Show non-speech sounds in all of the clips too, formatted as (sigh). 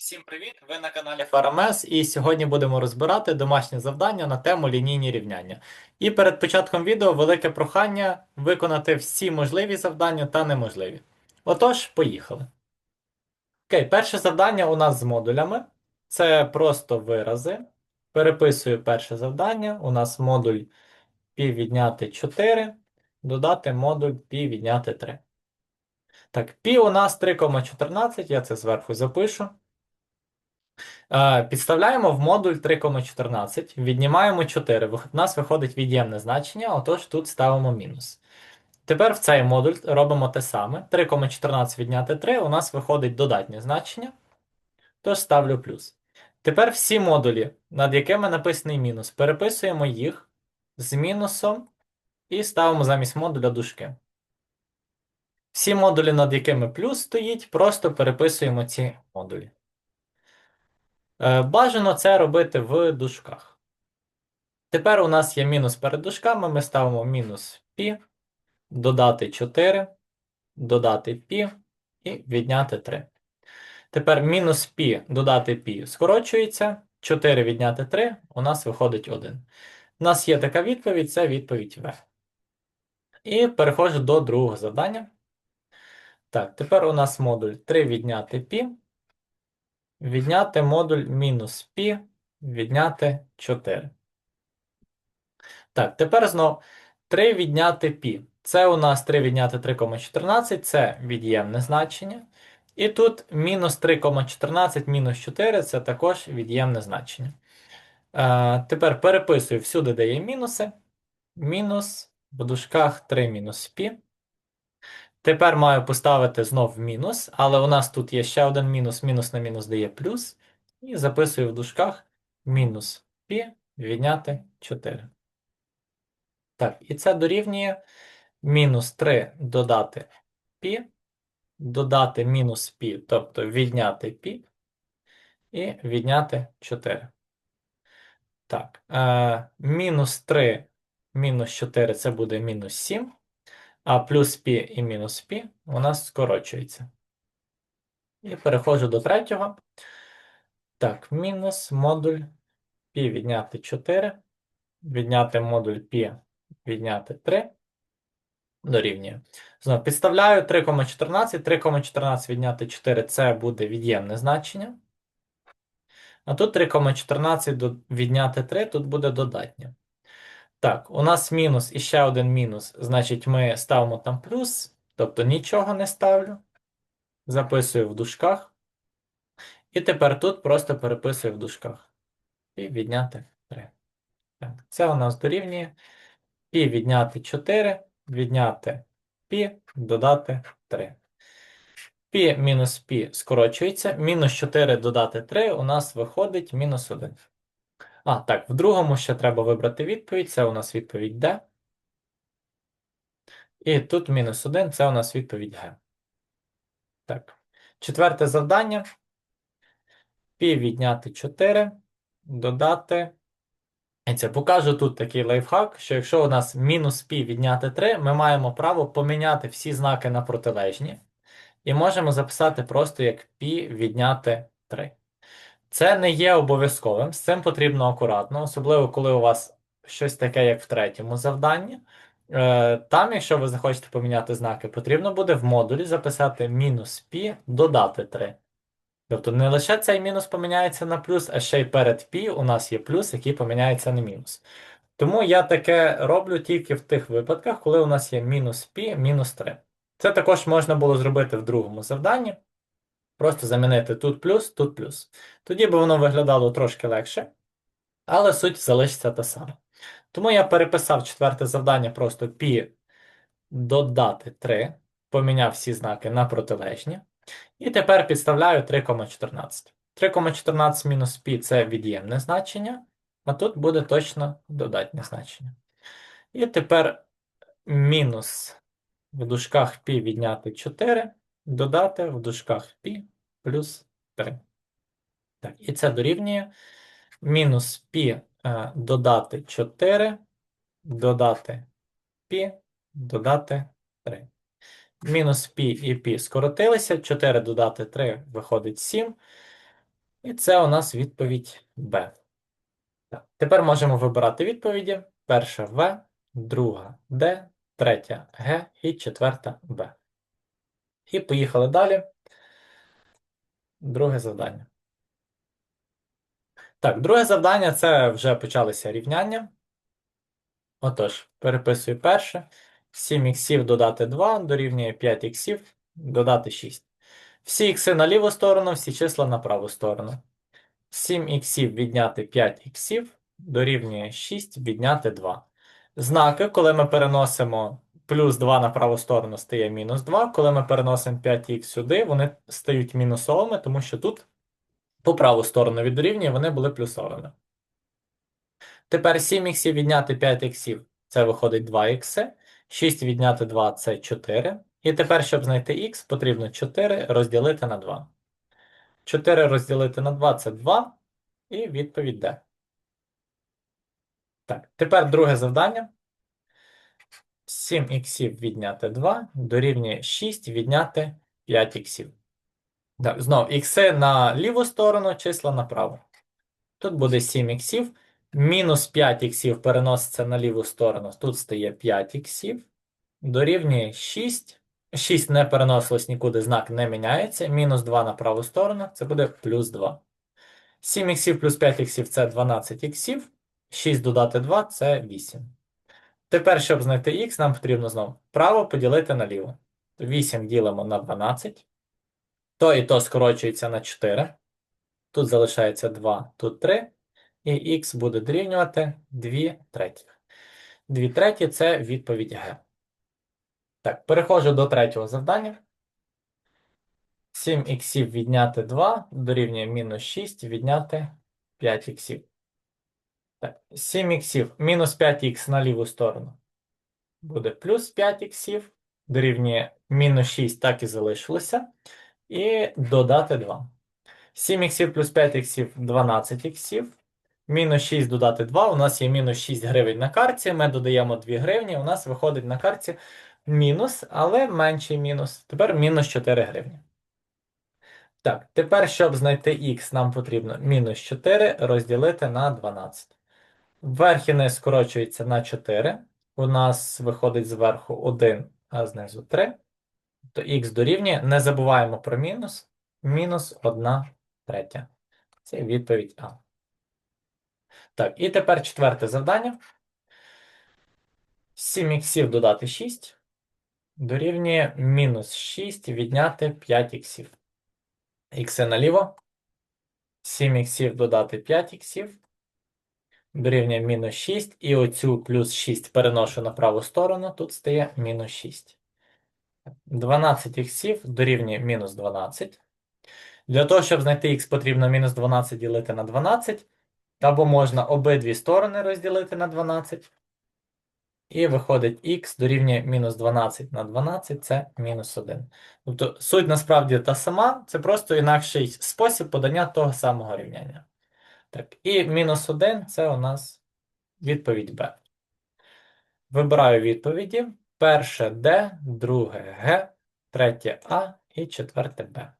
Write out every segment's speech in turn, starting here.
Всім привіт! Ви на каналі FRMS і сьогодні будемо розбирати домашнє завдання на тему лінійні рівняння. І перед початком відео велике прохання виконати всі можливі завдання та неможливі. Отож, поїхали. Окей, перше завдання у нас з модулями. Це просто вирази. Переписую перше завдання. У нас модуль π відняти 4, додати модуль π відняти 3. Так, π у нас 3,14, я це зверху запишу. Е, Підставляємо в модуль 3,14, віднімаємо 4. У нас виходить від'ємне значення, отож тут ставимо мінус. Тепер в цей модуль робимо те саме. 3,14 відняти 3, у нас виходить додатнє значення, тож ставлю плюс. Тепер всі модулі, над якими написаний мінус, переписуємо їх з мінусом і ставимо замість модуля дужки. Всі модулі, над якими плюс стоїть, просто переписуємо ці модулі. Е, Бажано це робити в дужках. Тепер у нас є мінус перед дужками, ми ставимо мінус π, додати 4, додати π і відняти 3. Тепер мінус π додати π скорочується, 4 відняти 3, у нас виходить 1. У нас є така відповідь, це відповідь В. І переходжу до другого завдання. Так, тепер у нас модуль 3 відняти π. Відняти модуль мінус π, відняти 4. Так, тепер знову 3 відняти π. Це у нас 3 відняти 3,14, це від'ємне значення. І тут мінус 3,14 мінус 4 це також від'ємне значення. Е, тепер переписую всюди, де є мінуси. Мінус в дужках 3 мінус π. Тепер маю поставити знов мінус, але у нас тут є ще один мінус, мінус на мінус дає плюс. І записую в дужках мінус π відняти 4. Так, і це дорівнює мінус 3 додати π, додати мінус π, тобто відняти π, і відняти 4. Так, е, мінус 3 мінус 4 це буде мінус 7. а плюс пі і мінус пі у нас скорочується. І переходжу до третього. Так, мінус модуль пі відняти 4, відняти модуль пі відняти 3 дорівнює. Знову підставляю 3,14. 3,14 відняти 4 це буде від'ємне значення. А тут 3,14 відняти 3 тут буде додатнє. Так, у нас мінус і ще один мінус. Значить, ми ставимо там плюс, тобто нічого не ставлю. Записую в дужках. І тепер тут просто переписую в дужках. Пі відняти 3. Так, Це у нас дорівнює пі відняти 4, відняти пі, додати 3. Пі мінус пі скорочується, мінус 4 додати 3 у нас виходить мінус 1. А, так, в другому ще треба вибрати відповідь. Це у нас відповідь D. І тут мінус 1, це у нас відповідь Г. Так. Четверте завдання. Пі відняти 4, додати. І покажу тут такий лайфхак, що якщо у нас мінус пі відняти 3, ми маємо право поміняти всі знаки на протилежні. І можемо записати просто як пі відняти 3. Це не є обов'язковим, з цим потрібно акуратно, особливо коли у вас щось таке, як в третьому завданні. Е, Там, якщо ви захочете поміняти знаки, потрібно буде в модулі записати мінус пі додати 3. Тобто не лише цей мінус поміняється на плюс, а ще й перед пі у нас є плюс, який поміняється на мінус. Тому я таке роблю тільки в тих випадках, коли у нас є мінус пі, мінус 3. Це також можна було зробити в другому завданні. Просто замінити тут плюс, тут плюс. Тоді би воно виглядало трошки легше, але суть залишиться та сама. Тому я переписав четверте завдання просто пі додати 3, поміняв всі знаки на протилежні. І тепер підставляю 3,14. 3,14 мінус пі це від'ємне значення, а тут буде точно додатнє значення. І тепер мінус в дужках пі відняти 4, додати в дужках пі плюс 3. Так, і це дорівнює мінус π е, додати 4, додати π, додати 3. Мінус π і π скоротилися, 4 додати 3 виходить 7. І це у нас відповідь Б. Так. Тепер можемо вибирати відповіді. Перша В, друга Д, третя Г і четверта Б. І поїхали далі. Друге завдання. Так, друге завдання це вже почалися рівняння. Отож, переписую перше. 7 іксів додати 2 дорівнює 5 іксів додати 6. Всі ікси на ліву сторону, всі числа на праву сторону. 7 іксів відняти 5 іксів дорівнює 6 відняти 2. Знаки, коли ми переносимо плюс 2 на праву сторону, стає мінус 2. Коли ми переносимо 5х сюди, вони стають мінусовими, тому що тут по праву сторону від дорівнює вони були плюсовими. Тепер 7 іксів відняти 5 іксів це виходить 2 ікси. 6 відняти 2 це 4. І тепер, щоб знайти х, потрібно 4 розділити на 2. 4 розділити на 2 це 2. І відповідь Д. Так, тепер друге завдання. 7 іксів відняти 2 дорівнює 6 відняти 5 іксів. Так, знову ікси на ліву сторону, числа на праву. Тут буде 7 іксів. Мінус 5 іксів переноситься на ліву сторону. Тут стає 5 іксів. Дорівнює 6. 6 не переносилось нікуди, знак не міняється. Мінус 2 на праву сторону, це буде плюс 2. 7 іксів плюс 5 іксів це 12 іксів. 6 додати 2 це 8. Тепер, щоб знайти х, нам потрібно знову право поділити на ліво. 8 ділимо на 12. То і то скорочується на 4. Тут залишається 2, тут 3. І х буде дорівнювати 2 третіх. 2 треті це відповідь Г. Так, переходжу до третього завдання. 7 іксів відняти 2 дорівнює мінус 6 відняти 5 іксів. Так, 7 іксів мінус 5х на ліву сторону. Буде плюс 5 іксів. Дорівнює мінус 6, так і залишилося. І додати 2. 7 іксів плюс 5 іксів 12 іксів. Мінус 6 додати 2. У нас є мінус 6 гривень на карті. Ми додаємо 2 гривні. У нас виходить на карті мінус, але менший мінус. Тепер мінус 4 гривні. Так, тепер, щоб знайти х, нам потрібно мінус 4 розділити на 12. Верх скорочується на 4. У нас виходить зверху 1, а знизу 3. То х дорівнює. Не забуваємо про мінус. Мінус 1 третя. Це відповідь А. Так, і тепер четверте завдання. 7 іксів додати 6. Дорівнює мінус 6 відняти 5 іксів. Ікси наліво. 7 іксів додати 5 іксів. Дорівнює мінус 6. І оцю плюс 6 переношу на праву сторону. Тут стає мінус 6. 12 іксів дорівнює мінус 12. Для того, щоб знайти х, потрібно мінус 12 ділити на 12. Або можна обидві сторони розділити на 12. І виходить х дорівнює мінус 12 на 12 це мінус 1. Тобто суть насправді та сама, це просто інакший спосіб подання того самого рівняння. Так, і мінус 1 це у нас відповідь Б. Вибираю відповіді. Перше Д, друге Г, третє А і четверте Б.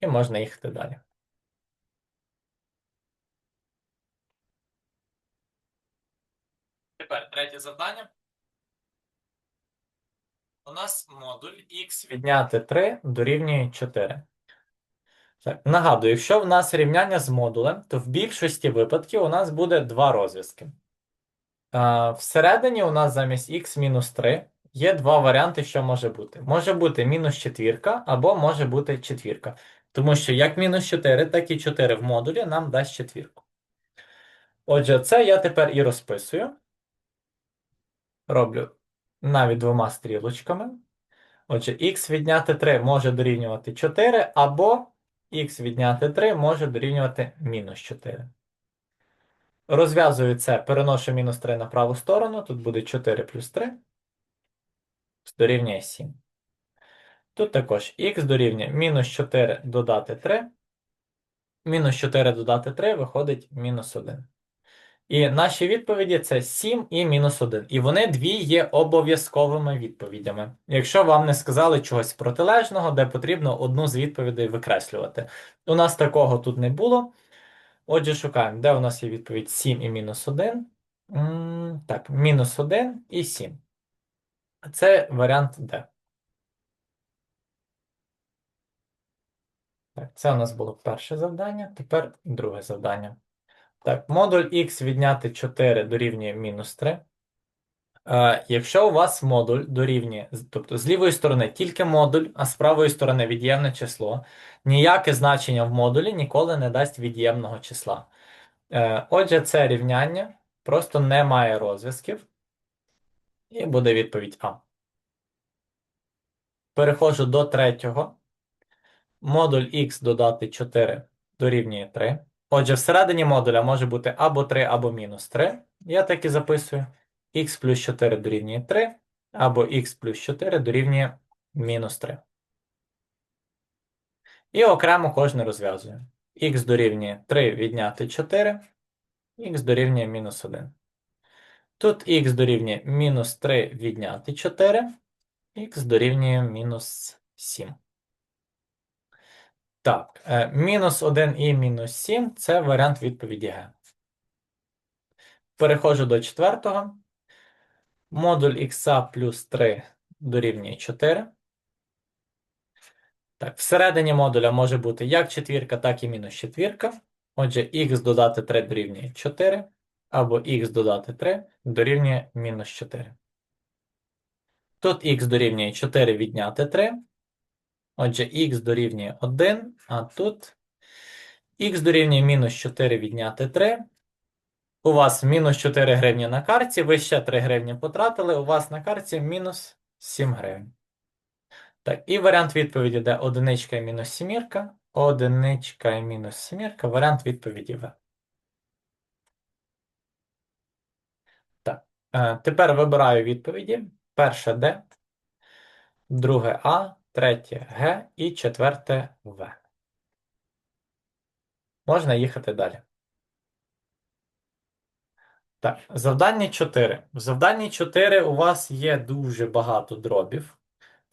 І можна їхати далі. Тепер третє завдання. У нас модуль x відняти 3 дорівнює 4. Так, нагадую, якщо в нас рівняння з модулем, то в більшості випадків у нас буде два розв'язки. А, всередині у нас замість x мінус 3 є два варіанти, що може бути. Може бути мінус четвірка або може бути четвірка. Тому що як мінус 4, так і 4 в модулі нам дасть четвірку. Отже, це я тепер і розписую. Роблю навіть двома стрілочками. Отже, х відняти 3 може дорівнювати 4, або х відняти 3 може дорівнювати мінус 4. Розв'язую це, переношу мінус 3 на праву сторону. Тут буде 4 плюс 3. Дорівнює 7. Тут також х дорівнює мінус 4 додати 3. Мінус 4 додати 3 виходить мінус 1. І наші відповіді це 7 і мінус 1. І вони дві є обов'язковими відповідями. Якщо вам не сказали чогось протилежного, де потрібно одну з відповідей викреслювати. У нас такого тут не було. Отже, шукаємо, де у нас є відповідь 7 і мінус 1. Так, мінус 1 і 7. Це варіант Д. Так, це у нас було перше завдання, тепер друге завдання. Так, модуль х відняти 4 дорівнює мінус 3. Е, якщо у вас модуль дорівнює, тобто з лівої сторони тільки модуль, а з правої сторони від'ємне число, ніяке значення в модулі ніколи не дасть від'ємного числа. Е, отже, це рівняння просто не має розв'язків. І буде відповідь А. Переходжу до третього. Модуль х додати 4 дорівнює 3. Отже, всередині модуля може бути або 3, або мінус 3. Я так і записую. х плюс 4 дорівнює 3, або х плюс 4 дорівнює мінус 3. І окремо кожне розв'язую. х дорівнює 3 відняти 4, х дорівнює мінус 1. Тут х дорівнює мінус 3 відняти 4, х дорівнює мінус 7. Так, е, мінус 1 і мінус 7 це варіант відповіді Г. Переходжу до четвертого. Модуль х плюс 3 дорівнює 4. Так, всередині модуля може бути як четвірка, так і мінус четвірка. Отже, х додати 3 дорівнює 4, або х додати 3 дорівнює мінус 4. Тут х дорівнює 4 відняти 3. Отже, х дорівнює 1, а тут х дорівнює мінус 4 відняти 3. У вас мінус 4 гривні на карті, ви ще 3 гривні потратили, у вас на карті мінус 7 гривень. Так, і варіант відповіді де одиничка і мінус сімірка, одиничка і мінус сімірка, варіант відповіді В. Так, е, тепер вибираю відповіді. Перше Д, друге А, третє Г і четверте В. Можна їхати далі. Так, завдання 4. В завданні 4 у вас є дуже багато дробів.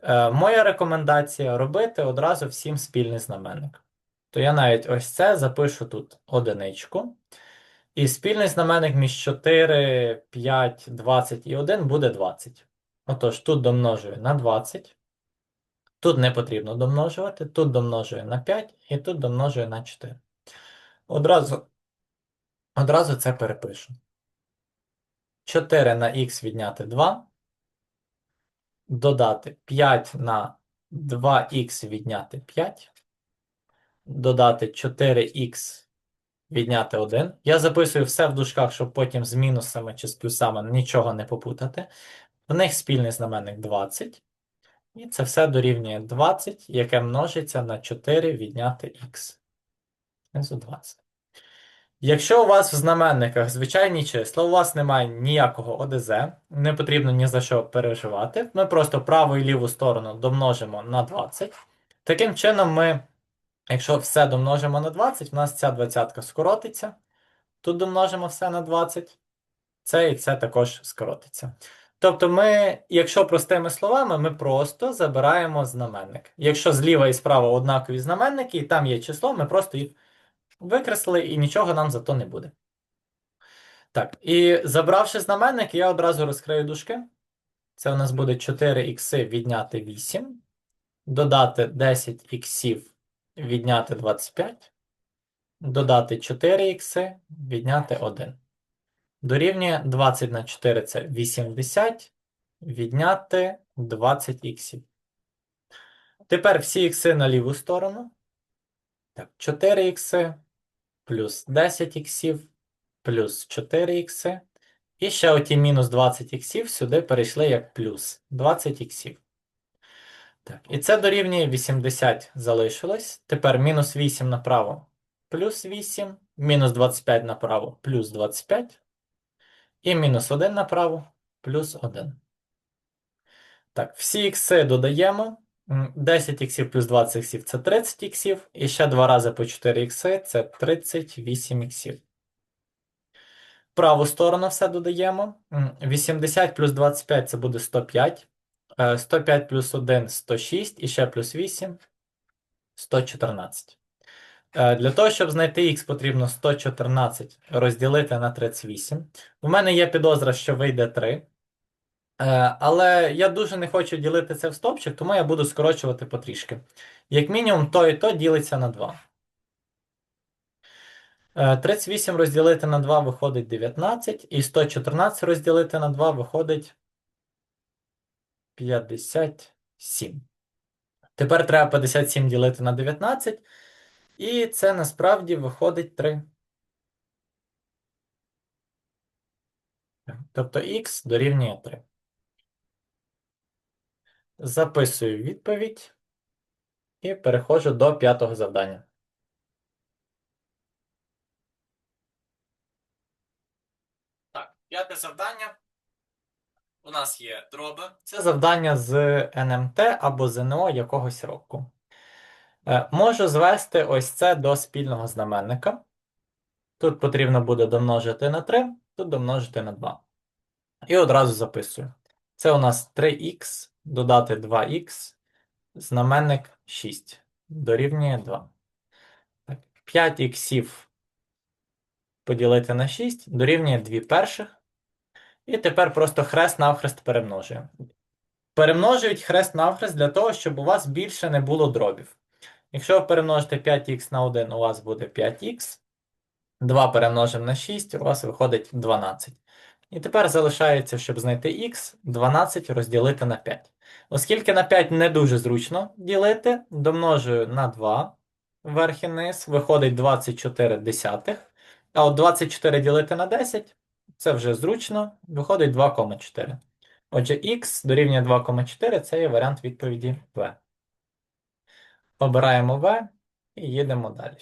Е, моя рекомендація робити одразу всім спільний знаменник. То я навіть ось це запишу тут одиничку. І спільний знаменник між 4, 5, 20 і 1 буде 20. Отож, тут домножую на 20. Тут не потрібно домножувати, тут домножую на 5 і тут домножую на 4. Одразу, одразу це перепишу. 4 на х відняти 2. Додати 5 на 2х відняти 5. Додати 4х відняти 1. Я записую все в дужках, щоб потім з мінусами чи з плюсами нічого не попутати. В них спільний знаменник 20. І це все дорівнює 20, яке множиться на 4 відняти х. Знизу 20. Якщо у вас в знаменниках звичайні числа, у вас немає ніякого ОДЗ, не потрібно ні за що переживати. Ми просто праву і ліву сторону домножимо на 20. Таким чином, ми, якщо все домножимо на 20, у нас ця двадцятка скоротиться. Тут домножимо все на 20. Це і це також скоротиться. Тобто, ми, якщо простими словами, ми просто забираємо знаменник. Якщо зліва і справа однакові знаменники, і там є число, ми просто їх викреслили і нічого нам за то не буде. Так, і забравши знаменник, я одразу розкрию дужки. Це у нас буде 4х відняти 8, додати 10х відняти 25, додати 4х відняти 1. Дорівнює 20 на 4 це 80, відняти 20 іксів. Тепер всі ікси на ліву сторону. Так, 4 ікси плюс 10 іксів плюс 4 ікси. І ще оті мінус 20 іксів сюди перейшли як плюс 20 іксів. Так, і це дорівнює 80 залишилось. Тепер мінус 8 направо плюс 8, мінус 25 направо плюс 25. І мінус 1 направо плюс 1. Так, всі ікси додаємо. 10 іксів плюс 20 іксів це 30 іксів. І ще два рази по 4 ікси це 38 іксів. праву сторону все додаємо. 80 плюс 25 це буде 105. Е, 105 плюс 1 106 і ще плюс 8 114. Е, Для того, щоб знайти х, потрібно 114 розділити на 38. У мене є підозра, що вийде 3. Е, Але я дуже не хочу ділити це в стопчик, тому я буду скорочувати потрішки. Як мінімум, то і то ділиться на 2. Е, 38 розділити на 2 виходить 19, і 114 розділити на 2 виходить 57. Тепер треба 57 ділити на 19, і це насправді виходить 3. Тобто х дорівнює 3. Записую відповідь і переходжу до п'ятого завдання. Так, п'яте завдання. У нас є дроби. Це завдання з НМТ або ЗНО якогось року. Е, Можу звести ось це до спільного знаменника. Тут потрібно буде домножити на 3, тут домножити на 2. І одразу записую. Це у нас 3х додати 2х, знаменник 6. Дорівнює 2. 5 іксів поділити на 6 дорівнює 2 перших. І тепер просто хрест навхрест перемножуємо. Перемножують хрест навхрест для того, щоб у вас більше не було дробів. Якщо ви перемножите 5х на 1, у вас буде 5х. 2 перемножимо на 6, у вас виходить 12. І тепер залишається, щоб знайти х, 12 розділити на 5. Оскільки на 5 не дуже зручно ділити, домножую на 2 вверх і низ, виходить 24 десятих. А от 24 ділити на 10 це вже зручно, виходить 2,4. Отже, х дорівнює 2,4 це є варіант відповіді В. Обираємо В і їдемо далі.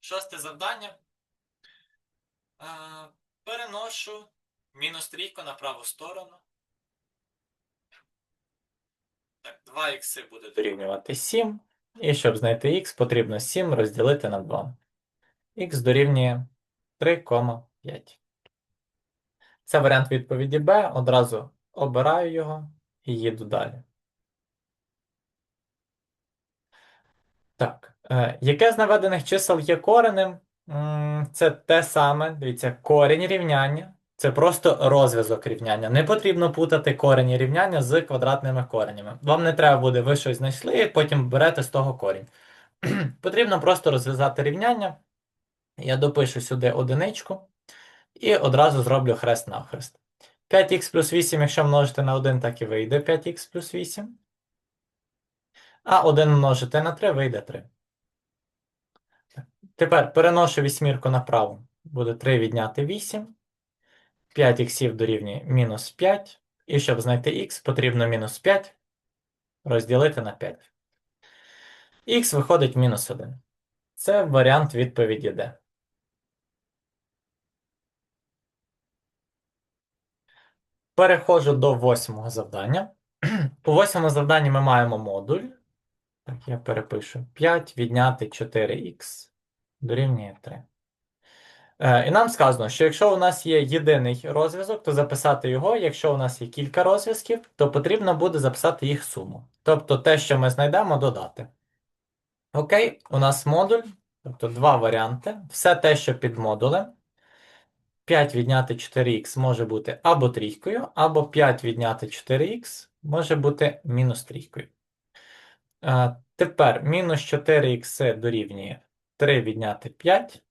Шосте завдання. Е, переношу мінус трійку на праву сторону. Так, 2 х буде дорівнювати 7. І щоб знайти х, потрібно 7 розділити на 2. х дорівнює 3,5. Це варіант відповіді Б. Одразу обираю його і їду далі. Так, е, яке з наведених чисел є коренем? Це те саме, дивіться, корінь рівняння. Це просто розв'язок рівняння. Не потрібно путати корені рівняння з квадратними коренями. Вам не треба буде, ви щось знайшли, потім берете з того корінь. (clears throat) Потрібно просто розв'язати рівняння. Я допишу сюди одиничку і одразу зроблю хрест навхрест. 5х плюс 8, якщо множити на 1, так і вийде 5х плюс 8. А 1 множити на 3 вийде 3. Тепер переношу вісьмірку направо. Буде 3 відняти 8. 5 іксів дорівнює мінус 5. І щоб знайти х, потрібно мінус 5 розділити на 5. Х виходить мінус 1. Це варіант відповіді D. Переходжу до восьмого завдання. (clears throat) У восьмому завданні ми маємо модуль. Так, я перепишу 5 відняти 4х дорівнює 3. Е, і нам сказано, що якщо у нас є єдиний розв'язок, то записати його, якщо у нас є кілька розв'язків, то потрібно буде записати їх суму. Тобто те, що ми знайдемо, додати. Окей, у нас модуль, тобто два варіанти. Все те, що під модулем. 5 відняти 4х може бути або трійкою, або 5 відняти 4х може бути мінус трійкою. Е, Тепер мінус 4х дорівнює 3 відняти 5.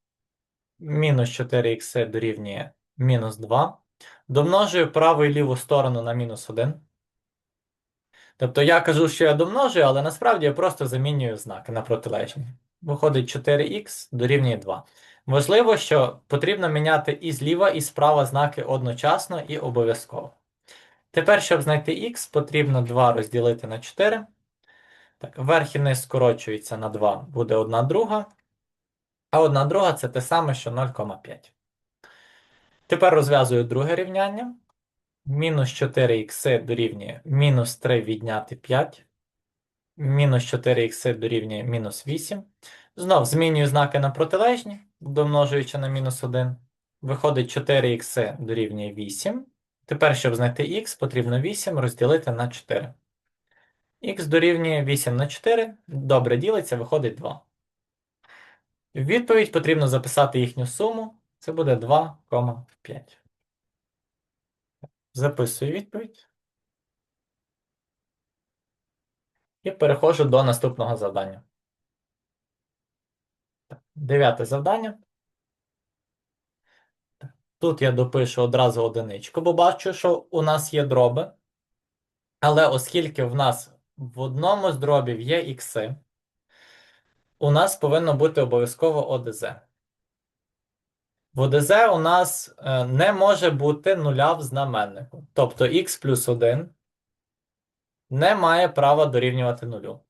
Мінус 4х дорівнює мінус 2. Домножую праву і ліву сторону на мінус 1. Тобто я кажу, що я домножую, але насправді я просто замінюю знаки на протилежні. Виходить 4х дорівнює 2. Важливо, що потрібно міняти і зліва, і справа знаки одночасно і обов'язково. Тепер, щоб знайти х, потрібно 2 розділити на 4. Так, верх і низ скорочується на 2, буде 1 друга. А 1 друга це те саме, що 0,5. Тепер розв'язую друге рівняння. Мінус 4х дорівнює мінус 3 відняти 5. мінус 4х дорівнює мінус 8. Знов змінюю знаки на протилежні, домножуючи на мінус 1. Виходить 4х дорівнює 8. Тепер, щоб знайти х, потрібно 8 розділити на 4. Х дорівнює 8 на 4. Добре ділиться, виходить 2. В відповідь потрібно записати їхню суму. Це буде 2,5. Записую відповідь. І переходжу до наступного завдання. Дев'яте завдання. Тут я допишу одразу одиничку, бо бачу, що у нас є дроби. Але оскільки в нас в одному з дробів є ікси, у нас повинно бути обов'язково ОДЗ. В ОДЗ у нас е, не може бути нуля в знаменнику. Тобто х плюс 1 не має права дорівнювати нулю.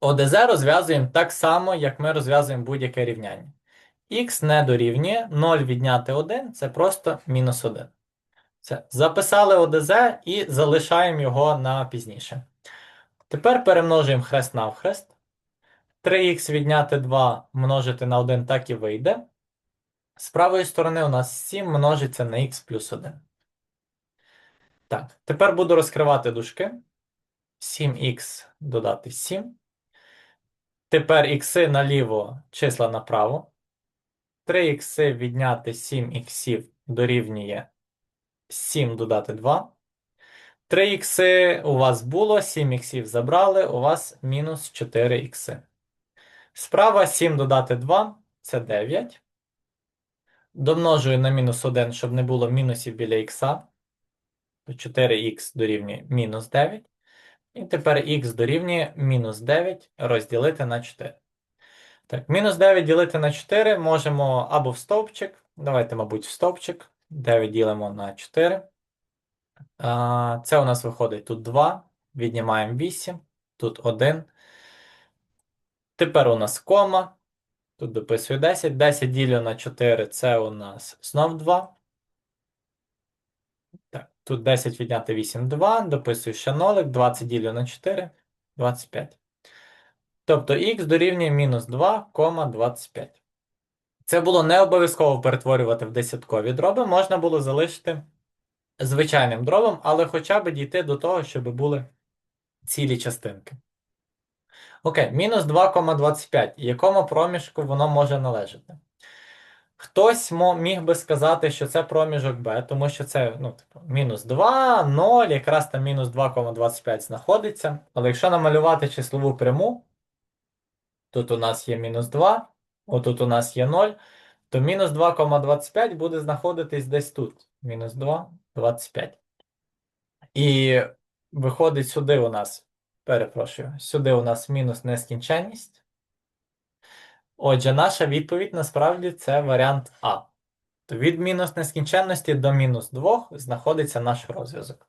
ОДЗ розв'язуємо так само, як ми розв'язуємо будь-яке рівняння. Х не дорівнює 0 відняти 1 це просто мінус 1. Це записали ОДЗ і залишаємо його на пізніше. Тепер перемножуємо хрест навхрест. 3х відняти 2 множити на 1 так і вийде. З правої сторони у нас 7 множиться на х плюс 1. Так, тепер буду розкривати дужки. 7х додати 7. Тепер ікси наліво, числа направо. 3 ікси відняти 7 іксів дорівнює 7 додати 2. 3 ікси у вас було, 7 іксів забрали, у вас мінус 4 ікси. Справа 7 додати 2 це 9. Домножую на мінус 1, щоб не було мінусів біля ікса. 4х дорівнює мінус 9. І тепер х дорівнює мінус 9 розділити на 4. Так, мінус 9 ділити на 4 можемо або в стовпчик. Давайте, мабуть, в стовпчик. 9 ділимо на 4. А, Це у нас виходить тут 2. Віднімаємо 8. Тут 1. Тепер у нас кома. Тут дописую 10. 10 ділю на 4 це у нас знов 2. Тут 10 відняти 8 2. Дописую ще нолик. 20 ділю на 4 25. Тобто х дорівнює мінус 2,25. Це було не обов'язково перетворювати в десяткові дроби, можна було залишити звичайним дробом, але хоча б дійти до того, щоб були цілі частинки. Окей, мінус 2,25. Якому проміжку воно може належати? Хтось міг би сказати, що це проміжок b, тому що це ну, типу, мінус 2, 0, якраз там мінус 2,25 знаходиться. Але якщо намалювати числову пряму, тут у нас є мінус 2, отут у нас є 0, то мінус 2,25 буде знаходитись десь тут. Мінус 2,25. І виходить сюди у нас, перепрошую, сюди у нас мінус нескінченність. Отже, наша відповідь насправді це варіант А. То від мінус нескінченності до мінус 2 знаходиться наш розв'язок.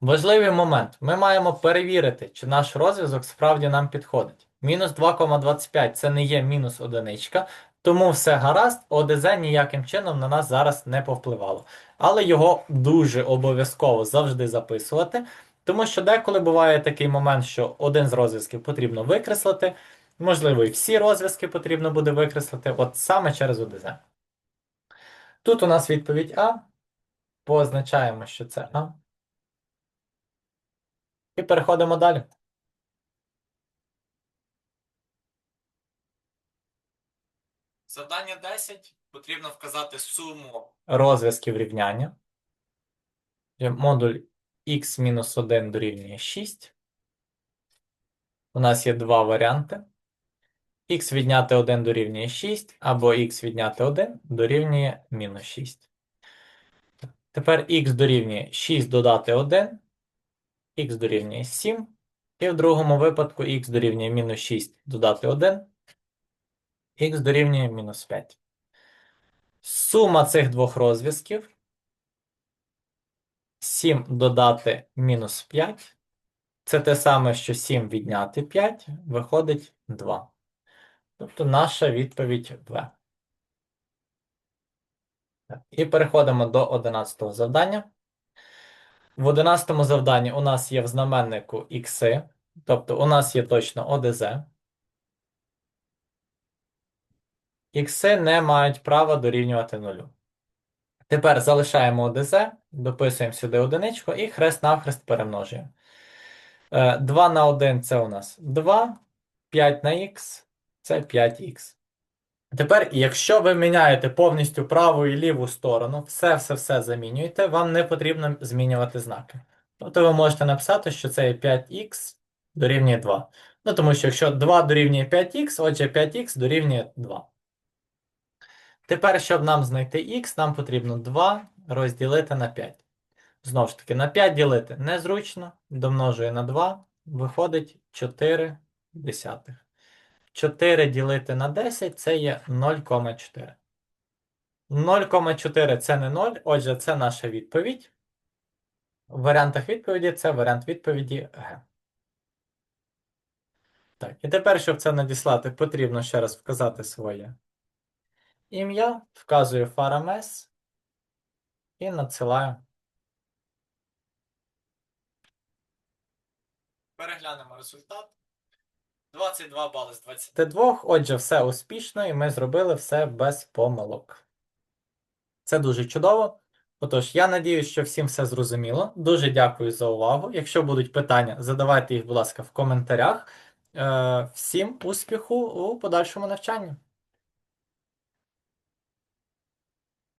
Важливий момент. Ми маємо перевірити, чи наш розв'язок справді нам підходить. Мінус 2,25 це не є мінус одиничка, тому все гаразд, ОДЗ ніяким чином на нас зараз не повпливало. Але його дуже обов'язково завжди записувати, тому що деколи буває такий момент, що один з розв'язків потрібно викреслити. Можливо, і всі розв'язки потрібно буде викреслити, от саме через ОДЗ. Тут у нас відповідь А. Позначаємо, що це А. І переходимо далі. Завдання 10. Потрібно вказати суму розв'язків рівняння. Модуль x-1 дорівнює 6. У нас є два варіанти. Х відняти 1 дорівнює 6, або х відняти 1 дорівнює мінус 6. Тепер х дорівнює 6 додати 1, х дорівнює 7. І в другому випадку х дорівнює мінус 6 додати 1, х дорівнює мінус 5. Сума цих двох розв'язків 7 додати мінус 5. Це те саме, що 7 відняти 5, виходить 2. Тобто наша відповідь В. І переходимо до 11 завдання. В 11 завданні у нас є в знаменнику ікси. Тобто у нас є точно ОДЗ. Ікси не мають права дорівнювати нулю. Тепер залишаємо ОДЗ, дописуємо сюди одиничку і хрест-навхрест перемножуємо. Е, 2 на 1 це у нас 2, 5 на х це 5х. Тепер, якщо ви міняєте повністю праву і ліву сторону, все-все-все замінюєте, вам не потрібно змінювати знаки. Тобто ви можете написати, що це є 5х дорівнює 2. Ну, тому що якщо 2 дорівнює 5х, отже 5х дорівнює 2. Тепер, щоб нам знайти х, нам потрібно 2 розділити на 5. Знову ж таки, на 5 ділити незручно, домножує на 2, виходить 4 десятих. 4 ділити на 10 це є 0,4. 0,4 це не 0, отже, це наша відповідь. В варіантах відповіді це варіант відповіді Г. Так, і тепер, щоб це надіслати, потрібно ще раз вказати своє ім'я, вказую фарамес і надсилаю. Переглянемо результат. 22 бали з 22. Отже, все успішно, і ми зробили все без помилок. Це дуже чудово. Отож, я надіюсь, що всім все зрозуміло. Дуже дякую за увагу. Якщо будуть питання, задавайте їх, будь ласка, в коментарях. Е, Всім успіху у подальшому навчанні.